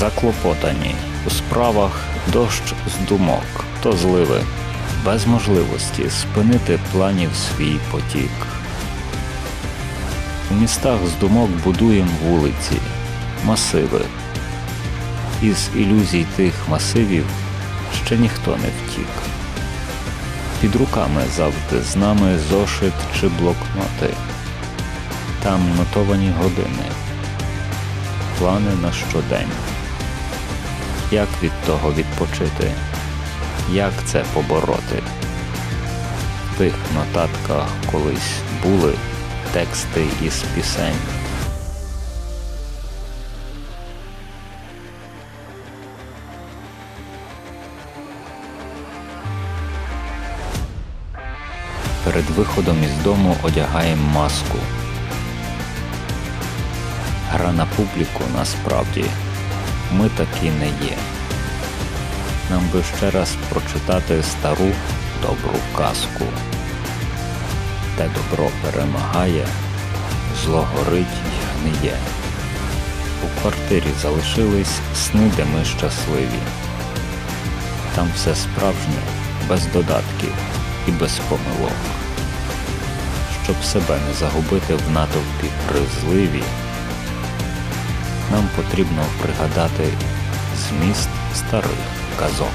Заклопотані у справах дощ з думок, то зливи, без можливості спинити планів свій потік. У містах з думок будуємо вулиці, масиви. Із ілюзій тих масивів ще ніхто не втік. Під руками завжди з нами зошит чи блокноти. Там нотовані години, плани на щодень. Як від того відпочити? Як це побороти? В тих нотатках колись були тексти із пісень. Перед виходом із дому одягаємо маску. Гра на публіку насправді ми такі не є. Нам би ще раз прочитати стару добру казку. Те добро перемагає, зло горить й гниє. У квартирі залишились сни, де ми щасливі. Там все справжнє, без додатків і без помилок. Щоб себе не загубити в натовпі призливі, нам потрібно пригадати зміст старих казок.